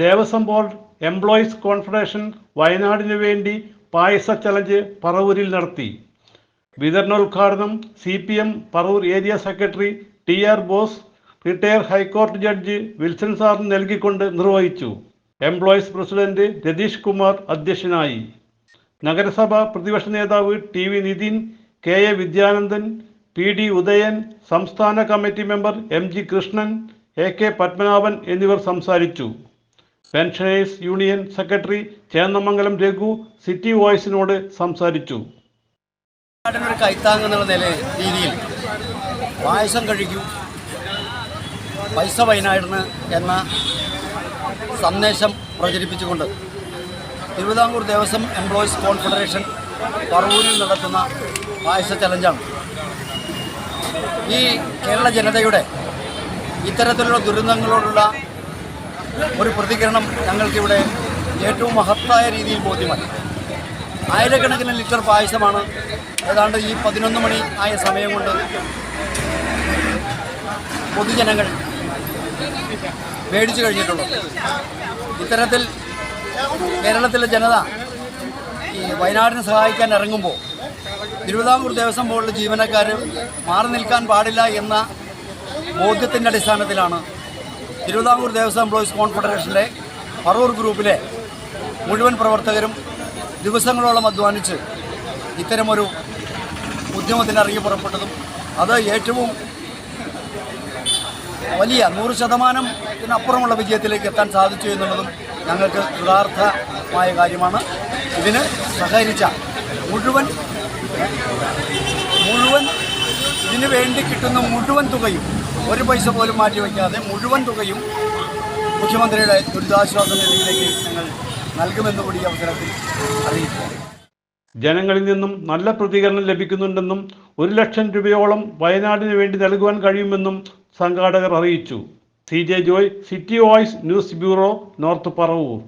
Devaswom board employees confederation വയനാടിനു വേണ്ടി പായസ ചലഞ്ച് പറവൂരിൽ നടത്തി. വിതരണോദ്ഘാടനം C P M Paravur area secretary T R Bose retire ഹൈക്കോടതി ജഡ്ജ് വിൽസൺ സാറിന് നൽകിക്കൊണ്ട് നിർവഹിച്ചു. എംപ്ലോയീസ് പ്രസിഡന്റ് രതീഷ് കുമാർ അധ്യക്ഷനായി. നഗരസഭ പ്രതിപക്ഷ നേതാവ് T V Nithin K A Vidyanandan P D Udayan സംസ്ഥാന committee member M G Krishnan A K Padmanabhan എന്നിവർ സംസാരിച്ചു. Pensioners union secretary Chennamangalam Raghu city വോയിസിനോട് സംസാരിച്ചു. കൈത്താങ് എന്നുള്ള രീതിയിൽ പായസം കഴിക്കും പൈസ വയനാടിന് എന്ന സന്ദേശം പ്രചരിപ്പിച്ചുകൊണ്ട് തിരുവിതാംകൂർ ദേവസ്വം എംപ്ലോയീസ് കോൺഫെഡറേഷൻ പറവൂരിൽ നടത്തുന്ന പായസ ചലഞ്ചാണ്. ഈ കേരള ജനതയുടെ ഇത്തരത്തിലുള്ള ദുരന്തങ്ങളോടുള്ള ഒരു പ്രതികരണം ഞങ്ങൾക്കിവിടെ ഏറ്റവും മഹത്തായ രീതിയിൽ ബോധ്യമായി. ആയിരക്കണക്കിന് ലിറ്റർ പായസമാണ് ഏതാണ്ട് ഈ പതിനൊന്ന് മണി ആയ സമയം കൊണ്ട് പൊതുജനങ്ങൾ മേടിച്ചു കഴിഞ്ഞിട്ടുള്ളത്. ഇത്തരത്തിൽ കേരളത്തിലെ ജനത ഈ വയനാടിനെ സഹായിക്കാൻ ഇറങ്ങുമ്പോൾ തിരുവിതാംകൂർ ദേവസ്വം ബോർഡിലെ ജീവനക്കാർ മാറി നിൽക്കാൻ പാടില്ല എന്ന ബോധ്യത്തിന്റെ അടിസ്ഥാനത്തിലാണ് തിരുവിതാംകൂർ ദേവസ്വം എംപ്ലോയീസ് കോൺഫെഡറേഷന്റെ പറവൂർ ഗ്രൂപ്പിലെ മുഴുവൻ പ്രവർത്തകരും ദിവസങ്ങളോളം അധ്വാനിച്ച് ഇത്തരമൊരു ഉദ്യമത്തിന് ഇറങ്ങി പുറപ്പെട്ടതും അത് ഏറ്റവും വലിയ നൂറ് ശതമാനത്തിനപ്പുറമുള്ള വിജയത്തിലേക്ക് എത്താൻ സാധിച്ചു എന്നുള്ളതും ഞങ്ങൾക്ക് കൃതാർത്ഥമായ കാര്യമാണ്. ഇതിന് സഹകരിച്ച മുഴുവൻ മുഴുവൻ ഇതിനു വേണ്ടി കിട്ടുന്ന മുഴുവൻ തുകയും ഒരു പൈസ പോലും മാറ്റിവെക്കാതെ മുഴുവൻ തുകയും മുഖ്യമന്ത്രിയുടെ ദുരിതാശ്വാസ നിധിയിലേക്ക് ഞങ്ങൾ നൽകുമെന്ന് കൂടി അവസരത്തിൽ അറിയിക്കുന്നു ജനങ്ങളിൽ നിന്നും നല്ല പ്രതികരണം ലഭിക്കുന്നുണ്ടെന്നും ഒരു ലക്ഷം രൂപയോളം വയനാടിന് വേണ്ടി നൽകുവാൻ കഴിയുമെന്നും സംഘാടകർ അറിയിച്ചു. C J Joy city voice news bureau north Paravur.